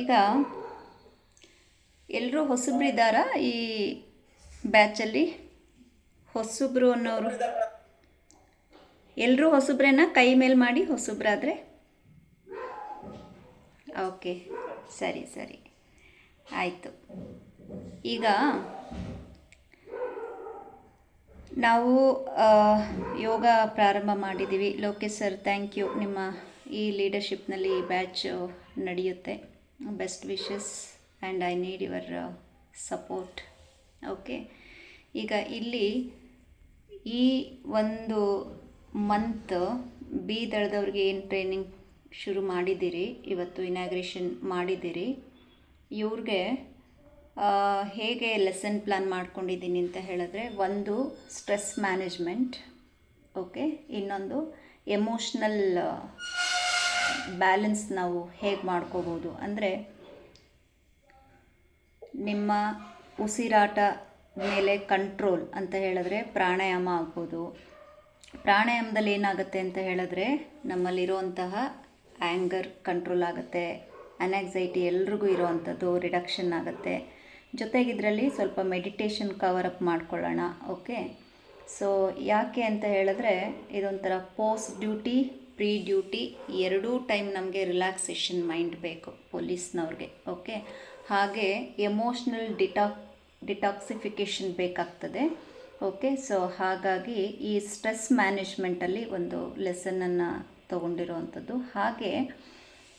ಈಗ ಎಲ್ಲರೂ ಹೊಸಬ್ರಿದ್ದಾರ ಈ ಬ್ಯಾಚಲ್ಲಿ ಹೊಸಬ್ರು ಅನ್ನೋರು. ಎಲ್ಲರೂ ಹೊಸಬ್ರೇನ? ಕೈ ಮೇಲೆ ಮಾಡಿ ಹೊಸಬ್ರಾದರೆ? ಓಕೆ, ಸರಿ ಸರಿ. ಆಯಿತು. ಈಗ ನಾವು ಯೋಗ ಪ್ರಾರಂಭ ಮಾಡಿದ್ದೀವಿ ಲೋಕೇಶ್ ಸರ್ ಥ್ಯಾಂಕ್ ಯು ನಿಮ್ಮ ಈ ಲೀಡರ್ಶಿಪ್ನಲ್ಲಿ ಬ್ಯಾಚ್ ನಡೆಯುತ್ತೆ. Best wishes and I need your support okay ಈಗ ಇಲ್ಲಿ ಈ ಒಂದು ಮಂತ್ ಬಿ ದಳದವ್ರಿಗೆ ಏನು ಟ್ರೈನಿಂಗ್ ಶುರು ಮಾಡಿದ್ದೀರಿ? ಇವತ್ತು ಇನಾಗ್ರೇಷನ್ ಮಾಡಿದ್ದೀರಿ. ಇವ್ರಿಗೆ ಹೇಗೆ ಲೆಸನ್ ಪ್ಲಾನ್ ಮಾಡ್ಕೊಂಡಿದ್ದೀನಿ ಅಂತ ಹೇಳಿದ್ರೆ ಒಂದು ಸ್ಟ್ರೆಸ್ ಮ್ಯಾನೇಜ್ಮೆಂಟ್ ಓಕೆ ಇನ್ನೊಂದು ಎಮೋಷ್ನಲ್ ಬ್ಯಾಲೆನ್ಸ್ ನಾವು ಹೇಗೆ ಮಾಡ್ಕೋಬೋದು ಅಂದರೆ ನಿಮ್ಮ ಉಸಿರಾಟ ಮೇಲೆ ಕಂಟ್ರೋಲ್ ಅಂತ ಹೇಳಿದ್ರೆ ಪ್ರಾಣಾಯಾಮ ಆಗ್ಬೋದು. ಪ್ರಾಣಾಯಾಮದಲ್ಲಿ ಏನಾಗುತ್ತೆ ಅಂತ ಹೇಳಿದ್ರೆ ನಮ್ಮಲ್ಲಿರುವಂತಹ ಆ್ಯಂಗರ್ ಕಂಟ್ರೋಲ್ ಆಗುತ್ತೆ ಅನ್ಯಾಕ್ಸೈಟಿ ಎಲ್ರಿಗೂ ಇರೋವಂಥದ್ದು ರಿಡಕ್ಷನ್ ಆಗುತ್ತೆ. ಜೊತೆಗೆ ಇದರಲ್ಲಿ ಸ್ವಲ್ಪ ಮೆಡಿಟೇಷನ್ ಕವರ್ ಅಪ್ ಮಾಡ್ಕೊಳ್ಳೋಣ ಓಕೆ ಸೊ ಯಾಕೆ ಅಂತ ಹೇಳಿದ್ರೆ ಇದೊಂಥರ ಪೋಸ್ಟ್ ಡ್ಯೂಟಿ ಪ್ರೀ ಡ್ಯೂಟಿ ಎರಡೂ ಟೈಮ್ ನಮಗೆ ರಿಲ್ಯಾಕ್ಸೇಷನ್ ಮೈಂಡ್ ಬೇಕು ಪೊಲೀಸ್ನವ್ರಿಗೆ, ಓಕೆ? ಹಾಗೆ ಎಮೋಷ್ನಲ್ ಡಿಟಾಕ್ ಡಿಟಾಕ್ಸಿಫಿಕೇಷನ್ ಬೇಕಾಗ್ತದೆ, ಓಕೆ? ಸೊ, ಹಾಗಾಗಿ ಈ ಸ್ಟ್ರೆಸ್ ಮ್ಯಾನೇಜ್ಮೆಂಟಲ್ಲಿ ಒಂದು ಲೆಸನನ್ನು ತೊಗೊಂಡಿರುವಂಥದ್ದು. ಹಾಗೆ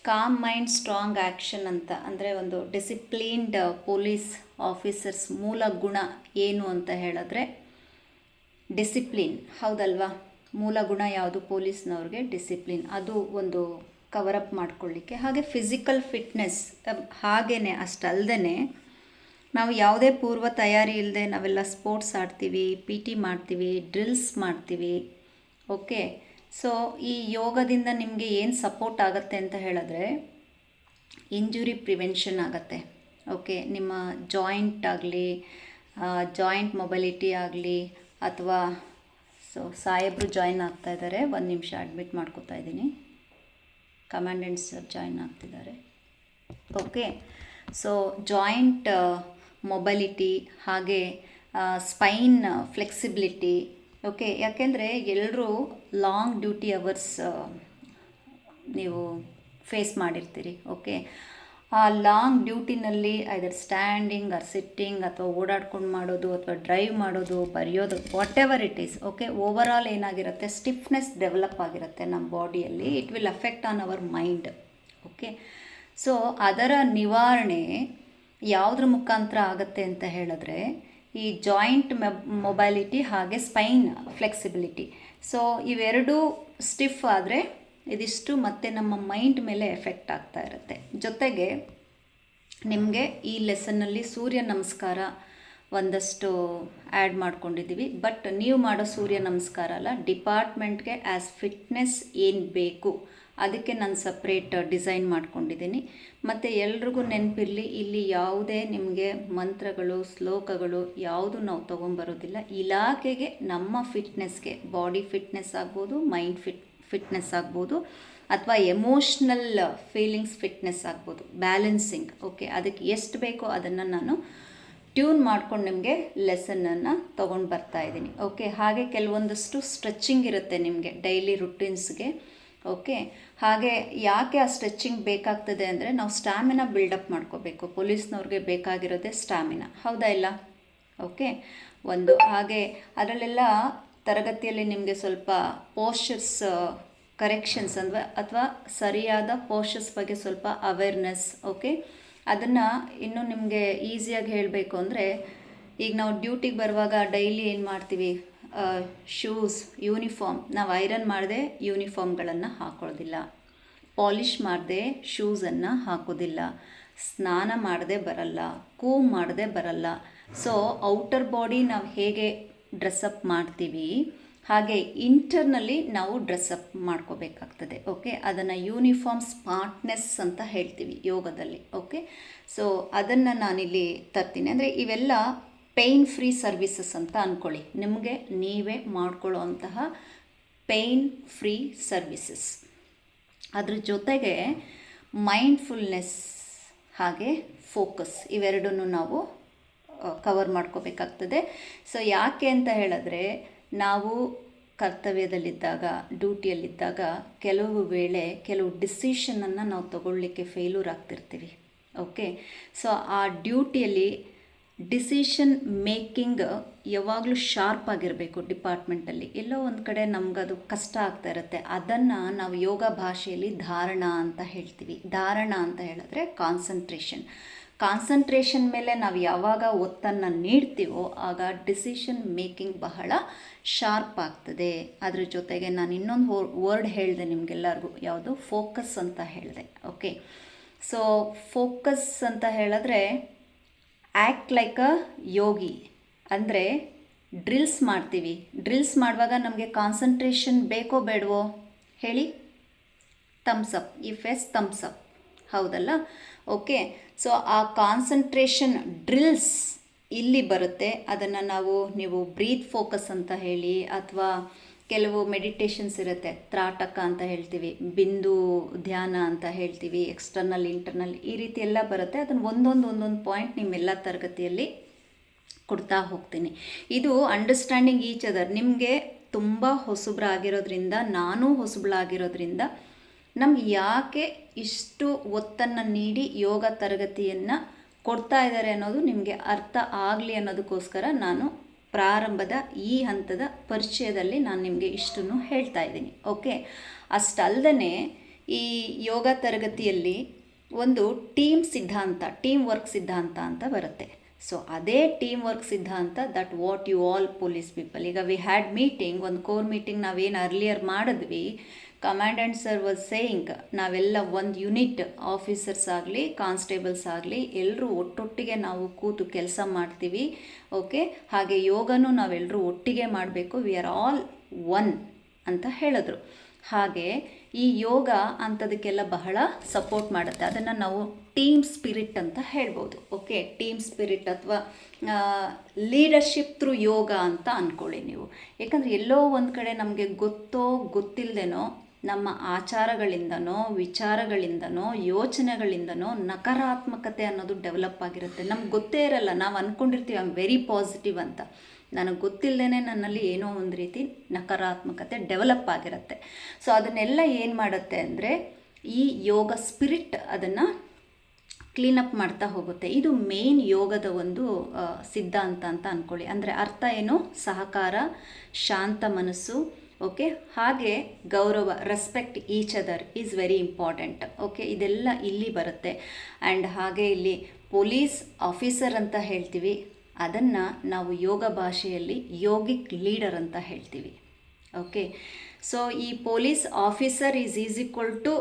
ಕಾಮ್ ಮೈಂಡ್ ಸ್ಟ್ರಾಂಗ್ ಆ್ಯಕ್ಷನ್ ಅಂತ, ಅಂದರೆ ಒಂದು ಡಿಸಿಪ್ಲೀನ್ಡ್ ಪೊಲೀಸ್ ಆಫೀಸರ್ಸ್ ಮೂಲ ಗುಣ ಏನು ಅಂತ ಹೇಳಿದ್ರೆ ಡಿಸಿಪ್ಲಿನ್, ಹೌದಲ್ವಾ? ಮೂಲ ಗುಣ ಯಾವುದು? ಪೊಲೀಸ್ನವ್ರಿಗೆ ಡಿಸಿಪ್ಲಿನ್. ಅದು ಒಂದು ಕವರ್ ಅಪ್ ಮಾಡ್ಕೊಳ್ಳಿಕ್ಕೆ ಹಾಗೆ ಫಿಸಿಕಲ್ ಫಿಟ್ನೆಸ್ ಹಾಗೇ ಅಷ್ಟಲ್ದೇ ನಾವು ಯಾವುದೇ ಪೂರ್ವ ತಯಾರಿ ಇಲ್ಲದೆ ನಾವೆಲ್ಲ ಸ್ಪೋರ್ಟ್ಸ್ ಆಡ್ತೀವಿ ಪಿ ಟಿ ಮಾಡ್ತೀವಿ ಡ್ರಿಲ್ಸ್ ಮಾಡ್ತೀವಿ. ಓಕೆ ಸೊ ಈ ಯೋಗದಿಂದ ನಿಮಗೆ ಏನು ಸಪೋರ್ಟ್ ಆಗುತ್ತೆ ಅಂತ ಹೇಳಿದ್ರೆ ಇಂಜುರಿ ಪ್ರಿವೆನ್ಷನ್ ಆಗುತ್ತೆ. ಓಕೆ ನಿಮ್ಮ ಜಾಯಿಂಟ್ ಆಗಲಿ ಜಾಯಿಂಟ್ ಮೊಬಿಲಿಟಿ ಆಗಲಿ, ಅಥವಾ ಸೊ ಸಾಹೇಬ್ರು ಜಾಯಿನ್ ಆಗ್ತಾ ಇದ್ದಾರೆ ಒಂದು ನಿಮಿಷ ಅಡ್ಮಿಟ್ ಮಾಡ್ಕೋತಾ ಇದ್ದೀನಿ. ಕಮಾಂಡೆಂಟ್ಸ್ ಜಾಯಿನ್ ಆಗ್ತಿದ್ದಾರೆ. ಓಕೆ ಸೊ ಜಾಯಿಂಟ್ ಮೊಬಲಿಟಿ ಹಾಗೆ ಸ್ಪೈನ್ ಫ್ಲೆಕ್ಸಿಬಿಲಿಟಿ ಓಕೆ ಯಾಕೆಂದರೆ ಎಲ್ಲರೂ ಲಾಂಗ್ ಡ್ಯೂಟಿ ಅವರ್ಸ್ ನೀವು ಫೇಸ್ ಮಾಡಿರ್ತೀರಿ. ಓಕೆ ಲಾಂಗ್ ಡ್ಯೂಟಿನಲ್ಲಿ ಐದರ್ ಸ್ಟ್ಯಾಂಡಿಂಗ್ ಆರ್ ಸಿಟ್ಟಿಂಗ್ ಅಥವಾ ಓಡಾಡ್ಕೊಂಡು ಮಾಡೋದು ಅಥವಾ ಡ್ರೈವ್ ಮಾಡೋದು, ಬರೆಯೋದು whatever it is okay over ಏನಾಗಿರುತ್ತೆ? ಸ್ಟಿಫ್ನೆಸ್ ಡೆವಲಪ್ ಆಗಿರುತ್ತೆ ನಮ್ಮ ಬಾಡಿಯಲ್ಲಿ it will affect on our mind okay so ಅದರ ನಿವಾರಣೆ ಯಾವುದ್ರ ಮುಖಾಂತರ ಆಗುತ್ತೆ ಅಂತ ಹೇಳಿದ್ರೆ, ಈ ಜಾಯಿಂಟ್ ಮೊಬೈಲಿಟಿ ಹಾಗೆ ಸ್ಪೈನ್ ಫ್ಲೆಕ್ಸಿಬಿಲಿಟಿ ಸೊ ಇವೆರಡೂ ಸ್ಟಿಫ್ ಆದರೆ ಇದಿಷ್ಟು ಮತ್ತೆ ನಮ್ಮ ಮೈಂಡ್ ಮೇಲೆ ಎಫೆಕ್ಟ್ ಆಗ್ತಾ ಇರುತ್ತೆ. ಜೊತೆಗೆ ನಿಮಗೆ ಈ ಲೆಸನ್ನಲ್ಲಿ ಸೂರ್ಯ ನಮಸ್ಕಾರ ಒಂದಷ್ಟು ಆ್ಯಡ್ ಮಾಡ್ಕೊಂಡಿದ್ದೀವಿ. ಬಟ್ ನೀವು ಮಾಡೋ ಸೂರ್ಯ ನಮಸ್ಕಾರ ಅಲ್ಲ ಡಿಪಾರ್ಟ್ಮೆಂಟ್ಗೆ ಆ್ಯಸ್ ಫಿಟ್ನೆಸ್ ಏನು ಬೇಕು, ಅದಕ್ಕೆ ನಾನು ಸಪ್ರೇಟ್ ಡಿಸೈನ್ ಮಾಡ್ಕೊಂಡಿದ್ದೀನಿ. ಮತ್ತು ಎಲ್ರಿಗೂ ನೆನಪಿರಲಿ, ಇಲ್ಲಿ ಯಾವುದೇ ನಿಮಗೆ ಮಂತ್ರಗಳು, ಶ್ಲೋಕಗಳು ಯಾವುದು ನಾವು ತೊಗೊಂಬರೋದಿಲ್ಲ ಇಲಾಖೆಗೆ, ನಮ್ಮ ಫಿಟ್ನೆಸ್ಗೆ ಬಾಡಿ ಫಿಟ್ನೆಸ್ ಆಗ್ಬೋದು ಮೈಂಡ್ ಫಿಟ್ ಫಿಟ್ನೆಸ್ ಆಗ್ಬೋದು ಅಥವಾ ಎಮೋಷ್ನಲ್ ಫೀಲಿಂಗ್ಸ್ ಫಿಟ್ನೆಸ್ ಆಗ್ಬೋದು ಬ್ಯಾಲೆನ್ಸಿಂಗ್ ಓಕೆ ಅದಕ್ಕೆ ಎಷ್ಟು ಬೇಕೋ ಅದನ್ನು ನಾನು ಟ್ಯೂನ್ ಮಾಡ್ಕೊಂಡು ನಿಮಗೆ ಲೆಸನನ್ನು ತೊಗೊಂಡು ಬರ್ತಾ ಇದ್ದೀನಿ. ಓಕೆ ಹಾಗೆ ಕೆಲವೊಂದಷ್ಟು ಸ್ಟ್ರೆಚಿಂಗ್ ಇರುತ್ತೆ ನಿಮಗೆ ಡೈಲಿ ರುಟೀನ್ಸ್ಗೆ ಓಕೆ ಹಾಗೆ ಯಾಕೆ ಆ ಸ್ಟ್ರೆಚಿಂಗ್ ಬೇಕಾಗ್ತದೆ ಅಂದರೆ ನಾವು ಸ್ಟ್ಯಾಮಿನಾ ಬಿಲ್ಡಪ್ ಮಾಡ್ಕೋಬೇಕು. ಪೊಲೀಸ್ನವ್ರಿಗೆ ಬೇಕಾಗಿರೋದೇ ಸ್ಟ್ಯಾಮಿನಾ ಹೌದಾ ಇಲ್ಲ? ಓಕೆ ಒಂದು ಹಾಗೆ ಅದರಲ್ಲೆಲ್ಲ ತರಗತಿಯಲ್ಲಿ ನಿಮಗೆ ಸ್ವಲ್ಪ ಪೋಶ್ಚರ್ಸ್ ಕರೆಕ್ಷನ್ಸ್ ಅಂದರೆ ಅಥವಾ ಸರಿಯಾದ ಪೋಸ್ಚರ್ಸ್ ಬಗ್ಗೆ ಸ್ವಲ್ಪ ಅವೇರ್ನೆಸ್ ಓಕೆ ಅದನ್ನು ಇನ್ನೂ ನಿಮಗೆ ಈಸಿಯಾಗಿ ಹೇಳಬೇಕು ಅಂದರೆ, ಈಗ ನಾವು ಡ್ಯೂಟಿಗೆ ಬರುವಾಗ ಡೈಲಿ ಏನು ಮಾಡ್ತೀವಿ? ಶೂಸ್ ಯೂನಿಫಾರ್ಮ್ ನಾವು ಐರನ್ ಮಾಡದೆ ಯೂನಿಫಾರ್ಮ್ಗಳನ್ನು ಹಾಕೊಳ್ಳೋದಿಲ್ಲ ಪಾಲಿಷ್ ಮಾಡದೆ ಶೂಸನ್ನು ಹಾಕೋದಿಲ್ಲ. ಸ್ನಾನ ಮಾಡದೆ ಬರಲ್ಲ. ಕೂಮ್ ಮಾಡದೆ ಬರಲ್ಲ. ಸೊ ಔಟರ್ ಬಾಡಿ ನಾವು ಹೇಗೆ ಡ್ರೆಸ್ಅಪ್ ಮಾಡ್ತೀವಿ. ಹಾಗೆ ಇಂಟರ್ನಲ್ಲಿ ನಾವು ಡ್ರೆಸ್ಅಪ್ ಮಾಡ್ಕೋಬೇಕಾಗ್ತದೆ ಓಕೆ ಅದನ್ನು ಯೂನಿಫಾರ್ಮ್ ಸ್ಮಾರ್ಟ್ನೆಸ್ ಅಂತ ಹೇಳ್ತೀವಿ ಯೋಗದಲ್ಲಿ ಓಕೆ ಸೊ ಅದನ್ನು ನಾನಿಲ್ಲಿ ತರ್ತೀನಿ. ಅಂದರೆ ಇವೆಲ್ಲ ಪೇಯ್ನ್ ಫ್ರೀ ಸರ್ವಿಸಸ್ ಅಂತ ಅಂದ್ಕೊಳ್ಳಿ ನಿಮಗೆ ನೀವೇ ಮಾಡ್ಕೊಳ್ಳೋವಂತಹ ಪೇಯ್ನ್ ಫ್ರೀ ಸರ್ವಿಸಸ್ ಅದ್ರ ಜೊತೆಗೆ ಮೈಂಡ್ಫುಲ್ನೆಸ್ ಹಾಗೆ ಫೋಕಸ್ ಇವೆರಡನ್ನು ನಾವು ಕವರ್ ಮಾಡ್ಕೋಬೇಕಾಗ್ತದೆ. ಸೊ ಯಾಕೆ ಅಂತ ಹೇಳಿದ್ರೆ, ನಾವು ಕರ್ತವ್ಯದಲ್ಲಿದ್ದಾಗ ಡ್ಯೂಟಿಯಲ್ಲಿದ್ದಾಗ ಕೆಲವು ವೇಳೆ ಕೆಲವು ಡಿಸಿಷನನ್ನು ನಾವು ತಗೊಳ್ಳಿಕ್ಕೆ ಫೇಲ್ಯೂರ್ ಆಗ್ತಿರ್ತೀವಿ. ಓಕೆ ಸೊ ಆ ಡ್ಯೂಟಿಯಲ್ಲಿ ಡಿಸಿಷನ್ ಮೇಕಿಂಗ್ ಯಾವಾಗಲೂ ಶಾರ್ಪ್ ಆಗಿರಬೇಕು ಡಿಪಾರ್ಟ್ಮೆಂಟಲ್ಲಿ ಎಲ್ಲೋ ಒಂದು ಕಡೆ ನಮಗದು ಕಷ್ಟ ಆಗ್ತಾ ಇರುತ್ತೆ. ಅದನ್ನು ನಾವು ಯೋಗ ಭಾಷೆಯಲ್ಲಿ ಧಾರಣ ಅಂತ ಹೇಳ್ತೀವಿ. ಧಾರಣ ಅಂತ ಹೇಳಿದ್ರೆ ಕಾನ್ಸಂಟ್ರೇಷನ್ ಕಾನ್ಸಂಟ್ರೇಷನ್ ಮೇಲೆ ನಾವು ಯಾವಾಗ ಒತ್ತನ್ನು ನೀಡ್ತೀವೋ ಆಗ ಡಿಸಿಷನ್ ಮೇಕಿಂಗ್ ಬಹಳ ಶಾರ್ಪ್ ಆಗ್ತದೆ. ಅದ್ರ ಜೊತೆಗೆ ನಾನು ಇನ್ನೊಂದು ವರ್ಡ್ ಹೇಳಿದೆ ನಿಮಗೆಲ್ಲರಿಗೂ. ಯಾವುದು? ಫೋಕಸ್ ಅಂತ ಹೇಳಿದೆ. ಓಕೆ? ಸೊ, ಫೋಕಸ್ ಅಂತ ಹೇಳಿದ್ರೆ ಆ್ಯಕ್ಟ್ ಲೈಕ್ ಅ ಯೋಗಿ. ಅಂದರೆ ಡ್ರಿಲ್ಸ್ ಮಾಡ್ತೀವಿ. ಡ್ರಿಲ್ಸ್ ಮಾಡುವಾಗ ನಮಗೆ ಕಾನ್ಸಂಟ್ರೇಷನ್ ಬೇಕೋ ಬೇಡವೋ ಹೇಳಿ? Thumbs up if yes thumbs up ಹೌದಲ್ಲ? ಓಕೆ ಸೊ ಆ ಕಾನ್ಸಂಟ್ರೇಷನ್ ಡ್ರಿಲ್ಸ್ ಇಲ್ಲಿ ಬರುತ್ತೆ. ಅದನ್ನು ನಾವು, ನೀವು ಬ್ರೀತ್ ಫೋಕಸ್ ಅಂತ ಹೇಳಿ, ಅಥವಾ ಕೆಲವು ಮೆಡಿಟೇಷನ್ಸ್ ಇರುತ್ತೆ. ತ್ರಾಟಕ ಅಂತ ಹೇಳ್ತೀವಿ, ಬಿಂದು ಧ್ಯಾನ ಅಂತ ಹೇಳ್ತೀವಿ ಎಕ್ಸ್ಟರ್ನಲ್ ಇಂಟರ್ನಲ್ ಈ ರೀತಿ ಎಲ್ಲ ಬರುತ್ತೆ. ಅದನ್ನು ಒಂದೊಂದು ಒಂದೊಂದು ಪಾಯಿಂಟ್ ನಿಮ್ಮೆಲ್ಲ ತರಗತಿಯಲ್ಲಿ ಕೊಡ್ತಾ ಹೋಗ್ತೀನಿ. ಇದು ಅಂಡರ್ಸ್ಟ್ಯಾಂಡಿಂಗ್ ಈಚ್ ಅದರ್ ನಿಮಗೆ ತುಂಬ ಹೊಸಬ್ರಾಗಿರೋದ್ರಿಂದ, ನಾನು ಹೊಸಬ್ಳಾಗಿರೋದ್ರಿಂದ ನಮ್ಗೆ ಯಾಕೆ ಇಷ್ಟು ಒತ್ತನ್ನು ನೀಡಿ ಯೋಗ ತರಗತಿಯನ್ನು ಕೊಡ್ತಾ ಇದ್ದಾರೆ ಅನ್ನೋದು ನಿಮಗೆ ಅರ್ಥ ಆಗಲಿ ಅನ್ನೋದಕ್ಕೋಸ್ಕರ ನಾನು ಪ್ರಾರಂಭದ ಈ ಹಂತದ ಪರಿಚಯದಲ್ಲಿ ನಾನು ನಿಮಗೆ ಇಷ್ಟನ್ನು ಹೇಳ್ತಾ ಇದ್ದೀನಿ. ಓಕೆ? ಅಷ್ಟಲ್ಲದೆ ಈ ಯೋಗ ತರಗತಿಯಲ್ಲಿ ಒಂದು ಟೀಮ್ ಸಿದ್ಧಾಂತ, ಟೀಮ್ ವರ್ಕ್ ಸಿದ್ಧಾಂತ ಅಂತ ಬರುತ್ತೆ. ಸೊ, ಅದೇ ಟೀಮ್ ವರ್ಕ್ ಸಿದ್ಧಾಂತ that what you all police people. ಈಗ ವಿ ಹ್ಯಾಡ್ ಮೀಟಿಂಗ್, ಒಂದು ಕೋರ್ ಮೀಟಿಂಗ್ ನಾವೇನು ಅರ್ಲಿಯರ್ ಮಾಡಿದ್ವಿ ಕಮಾಂಡೆಂಟ್ ಸರ್ ವಾಸ್ ಸೇಯಿಂಗ್ ನಾವೆಲ್ಲ ಒಂದು ಯೂನಿಟ್ ಆಫೀಸರ್ಸ್ ಆಗಲಿ ಕಾನ್ಸ್ಟೇಬಲ್ಸ್ ಆಗಲಿ ಎಲ್ಲರೂ ಒಟ್ಟೊಟ್ಟಿಗೆ ನಾವು ಕೂತು ಕೆಲಸ ಮಾಡ್ತೀವಿ ಓಕೆ ಹಾಗೆ ಯೋಗನೂ ನಾವೆಲ್ಲರೂ ಒಟ್ಟಿಗೆ ಮಾಡಬೇಕು ವಿ ಆರ್ ಆಲ್ ಒನ್ ಅಂತ ಹೇಳಿದ್ರು. ಹಾಗೆ ಈ ಯೋಗ ಅಂಥದಕ್ಕೆಲ್ಲ ಬಹಳ ಸಪೋರ್ಟ್ ಮಾಡುತ್ತೆ. ಅದನ್ನು ನಾವು ಟೀಮ್ ಸ್ಪಿರಿಟ್ ಅಂತ ಹೇಳ್ಬೋದು ಓಕೆ ಟೀಮ್ ಸ್ಪಿರಿಟ್ ಅಥವಾ ಲೀಡರ್ಶಿಪ್ ಥ್ರೂ ಯೋಗ ಅಂತ ಅಂದ್ಕೊಳ್ಳಿ ನೀವು. ಯಾಕಂದರೆ ಎಲ್ಲೋ ಒಂದು ಕಡೆ ನಮಗೆ ಗೊತ್ತೋ ಗೊತ್ತಿಲ್ಲದೇನೋ ನಮ್ಮ ಆಚಾರಗಳಿಂದನೋ, ವಿಚಾರಗಳಿಂದನೋ, ಯೋಚನೆಗಳಿಂದನೋ ನಕಾರಾತ್ಮಕತೆ ಅನ್ನೋದು ಡೆವಲಪ್ ಆಗಿರುತ್ತೆ. ನಮ್ಗೆ ಗೊತ್ತೇ ಇರಲ್ಲ. ನಾವು ಅಂದ್ಕೊಂಡಿರ್ತೀವಿ ಐ ಆಮ್ ವೆರಿ ಪಾಸಿಟಿವ್ ಅಂತ. ನನಗೆ ಗೊತ್ತಿಲ್ಲದೇ ನನ್ನಲ್ಲಿ ಏನೋ ಒಂದು ರೀತಿ ನಕಾರಾತ್ಮಕತೆ ಡೆವಲಪ್ ಆಗಿರುತ್ತೆ. ಸೊ ಅದನ್ನೆಲ್ಲ ಏನು ಮಾಡುತ್ತೆ ಅಂದರೆ, ಈ ಯೋಗ ಸ್ಪಿರಿಟ್ ಅದನ್ನು ಕ್ಲೀನಪ್ ಮಾಡ್ತಾ ಹೋಗುತ್ತೆ. ಇದು ಮೇನ್ ಯೋಗದ ಒಂದು ಸಿದ್ಧಾಂತ ಅಂತ ಅಂದ್ಕೊಳ್ಳಿ ಅಂದರೆ ಅರ್ಥ ಏನು? ಸಹಕಾರ, ಶಾಂತ ಮನಸ್ಸು ಓಕೆ ಹಾಗೆ ಗೌರವ respect each other is very important okay ಇದೆಲ್ಲ ಇಲ್ಲಿ ಬರುತ್ತೆ. ಆ್ಯಂಡ್ ಹಾಗೆ ಇಲ್ಲಿ ಪೊಲೀಸ್ ಆಫೀಸರ್ ಅಂತ ಹೇಳ್ತೀವಿ. ಅದನ್ನು ನಾವು ಯೋಗ ಭಾಷೆಯಲ್ಲಿ ಯೋಗಿಕ್ ಲೀಡರ್ ಅಂತ ಹೇಳ್ತೀವಿ. ಓಕೆ ಸೊ ಈ police officer is is equal to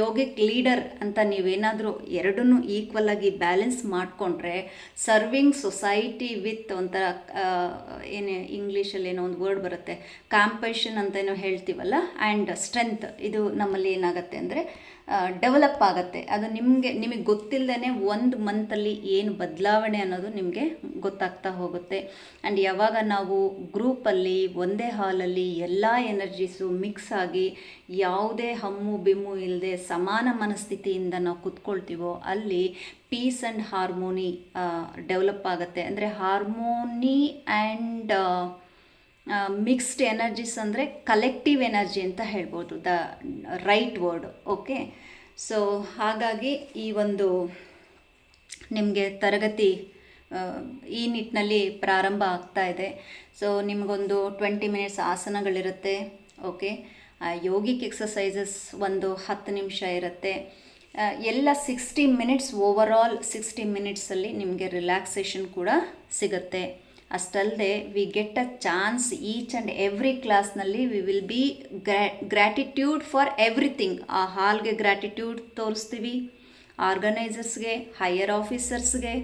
yogic leader ಅಂತ ನೀವೇನಾದರೂ ಎರಡನ್ನೂ ಈಕ್ವಲ್ ಆಗಿ ಬ್ಯಾಲೆನ್ಸ್ ಮಾಡಿಕೊಂಡ್ರೆ ಸರ್ವಿಂಗ್ ಸೊಸೈಟಿ ವಿತ್ ಒಂಥರ ಏನು ಇಂಗ್ಲೀಷಲ್ಲಿ ಏನೋ ಒಂದು ವರ್ಡ್ ಬರುತ್ತೆ, ಕಾಂಪೇಷನ್ ಅಂತ ಏನೋ ಹೇಳ್ತೀವಲ್ಲ ಆ್ಯಂಡ್ ಸ್ಟ್ರೆಂತ್, ಇದು ನಮ್ಮಲ್ಲಿ ಏನಾಗುತ್ತೆ ಅಂದರೆ ಡೆವಲಪ್ ಆಗುತ್ತೆ. ಅದು ನಿಮಗೆ ನಿಮಗೆ ಗೊತ್ತಿಲ್ಲದೇ ಒಂದು ಮಂತಲ್ಲಿ ಏನು ಬದಲಾವಣೆ ಅನ್ನೋದು ನಿಮಗೆ ಗೊತ್ತಾಗ್ತಾ ಹೋಗುತ್ತೆ. ಆ್ಯಂಡ್ ಯಾವಾಗ ನಾವು ಗ್ರೂಪಲ್ಲಿ ಒಂದೇ ಹಾಲಲ್ಲಿ ಎಲ್ಲ ಎನರ್ಜೀಸು ಮಿಕ್ಸ್ ಆಗಿ ಯಾವುದೇ ಹಮ್ಮು ಬಿಮ್ಮು ಇಲ್ಲದೆ ಸಮಾನ ಮನಸ್ಥಿತಿಯಿಂದ ನಾವು ಕುತ್ಕೊಳ್ತೀವೋ ಅಲ್ಲಿ ಪೀಸ್ ಆ್ಯಂಡ್ ಹಾರ್ಮೋನಿ ಡೆವಲಪ್ ಆಗುತ್ತೆ. ಅಂದರೆ ಹಾರ್ಮೋನಿ ಆ್ಯಂಡ್ ಮಿಕ್ಸ್ಡ್ ಎನರ್ಜೀಸ್ ಅಂದರೆ ಕಲೆಕ್ಟಿವ್ ಎನರ್ಜಿ ಅಂತ ಹೇಳ್ಬೋದು the right word okay so ಹಾಗಾಗಿ ಈ ಒಂದು ನಿಮಗೆ ತರಗತಿ ಈ ನಿಟ್ಟಿನಲ್ಲಿ ಪ್ರಾರಂಭ ಆಗ್ತಾ ಇದೆ. ಸೊ ನಿಮಗೊಂದು ಟ್ವೆಂಟಿ ಮಿನಿಟ್ಸ್ ಆಸನಗಳಿರುತ್ತೆ ಓಕೆ ಯೋಗಿಕ್ ಎಕ್ಸಸೈಸಸ್ ಒಂದು ಹತ್ತು ನಿಮಿಷ ಇರುತ್ತೆ. ಎಲ್ಲ sixty minutes over all sixty ಮಿನಿಟ್ಸಲ್ಲಿ ನಿಮಗೆ ರಿಲ್ಯಾಕ್ಸೇಷನ್ ಕೂಡ ಸಿಗುತ್ತೆ. ಅಷ್ಟಲ್ಲದೆ we get a chance each and every ಕ್ಲಾಸ್ನಲ್ಲಿ we will be gra gratitude for everything ಆ ಹಾಲ್ಗೆ ಗ್ರ್ಯಾಟಿಟ್ಯೂಡ್ ತೋರಿಸ್ತೀವಿ ಆರ್ಗನೈಸರ್ಸ್ಗೆ higher ಆಫೀಸರ್ಸ್ಗೆ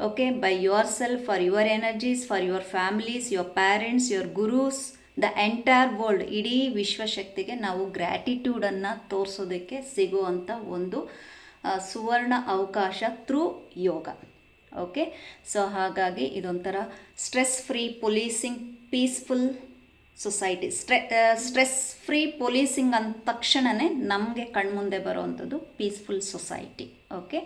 okay by yourself for your energies for your families your parents your gurus the entire world ಇಡೀ ವಿಶ್ವಶಕ್ತಿಗೆ ನಾವು ಗ್ರ್ಯಾಟಿಟ್ಯೂಡನ್ನು ತೋರಿಸೋದಕ್ಕೆ ಸಿಗುವಂಥ ಒಂದು ಸುವರ್ಣ ಅವಕಾಶ ಥ್ರೂ ಯೋಗ ಓಕೆ ಸೊ ಹಾಗಾಗಿ ಇದೊಂಥರ stress free policing peaceful society stre stress free policing ಅಂದ ತಕ್ಷಣವೇ ನಮಗೆ ಕಣ್ಮುಂದೆ ಬರೋವಂಥದ್ದು ಪೀಸ್ಫುಲ್ ಸೊಸೈಟಿ ಓಕೆ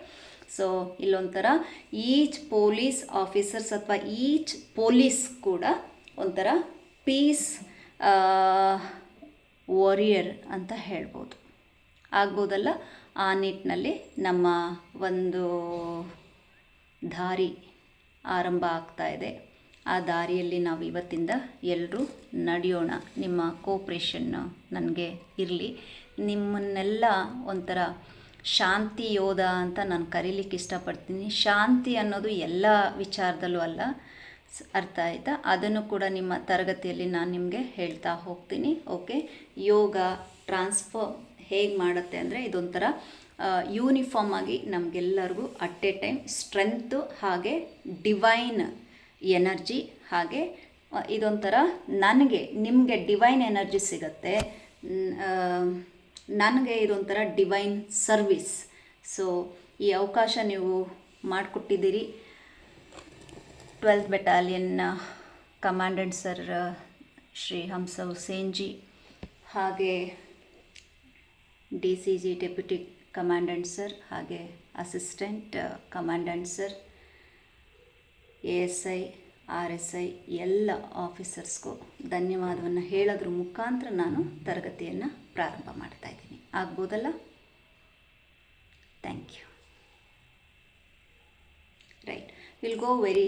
ಸೊ ಇಲ್ಲೊಂಥರ ಈಚ್ ಪೊಲೀಸ್ ಆಫೀಸರ್ಸ್ ಅಥವಾ ಈಚ್ ಪೊಲೀಸ್ ಕೂಡ ಒಂಥರ ಪೀಸ್ ವಾರಿಯರ್ ಅಂತ ಹೇಳ್ಬೋದು. ಆಗ್ಬೋದಲ್ಲ? ಆ ನಿಟ್ಟಿನಲ್ಲಿ ನಮ್ಮ ಒಂದು ದಾರಿ ಆರಂಭ ಆಗ್ತಾ ಇದೆ. ಆ ದಾರಿಯಲ್ಲಿ ನಾವು ಇವತ್ತಿಂದ ಎಲ್ಲರೂ ನಡೆಯೋಣ. ನಿಮ್ಮ ಕೋಪ್ರೇಷನ್ನು ನನಗೆ ಇರಲಿ. ನಿಮ್ಮನ್ನೆಲ್ಲ ಒಂಥರ ಶಾಂತಿ ಯೋಧ ಅಂತ ನಾನು ಕರೀಲಿಕ್ಕೆ ಇಷ್ಟಪಡ್ತೀನಿ. ಶಾಂತಿ ಅನ್ನೋದು ಎಲ್ಲ ವಿಚಾರದಲ್ಲೂ ಅಲ್ಲ ಅರ್ಥ ಆಯಿತಾ? ಅದನ್ನು ಕೂಡ ನಿಮ್ಮ ತರಗತಿಯಲ್ಲಿ ನಾನು ನಿಮಗೆ ಹೇಳ್ತಾ ಹೋಗ್ತೀನಿ. ಓಕೆ ಯೋಗ ಟ್ರಾನ್ಸ್ಫರ್ ಹೇಗೆ ಮಾಡುತ್ತೆ ಅಂದರೆ ಇದೊಂಥರ ಯೂನಿಫಾರ್ಮ್ ಆಗಿ ನಮಗೆಲ್ಲರಿಗೂ ಅಟ್ ಎ ಟೈಮ್ ಸ್ಟ್ರೆಂತು ಹಾಗೆ ಡಿವೈನ್ ಎನರ್ಜಿ ಹಾಗೆ ಇದೊಂಥರ ನನಗೆ, ನಿಮಗೆ ಡಿವೈನ್ ಎನರ್ಜಿ ಸಿಗುತ್ತೆ. ನನಗೆ ಇದೊಂಥರ ಡಿವೈನ್ ಸರ್ವಿಸ್ ಸೊ ಈ ಅವಕಾಶ ನೀವು ಮಾಡಿಕೊಟ್ಟಿದ್ದೀರಿ. Twelfth battalion commandant sir Shri Hamsa Hussain ji ಹಾಗೆ D C ji deputy commandant sir ಹಾಗೆ assistant commandant sir, A S I, R S I ಎಲ್ಲ ಆಫೀಸರ್ಸ್ಗೂ ಧನ್ಯವಾದವನ್ನು ಹೇಳೋದ್ರ ಮುಖಾಂತರ ನಾನು ತರಗತಿಯನ್ನು ಪ್ರಾರಂಭ ಮಾಡ್ತಾ ಇದ್ದೀನಿ. ಆಗ್ಬೋದಲ್ಲ? Thank you. Right. Will go very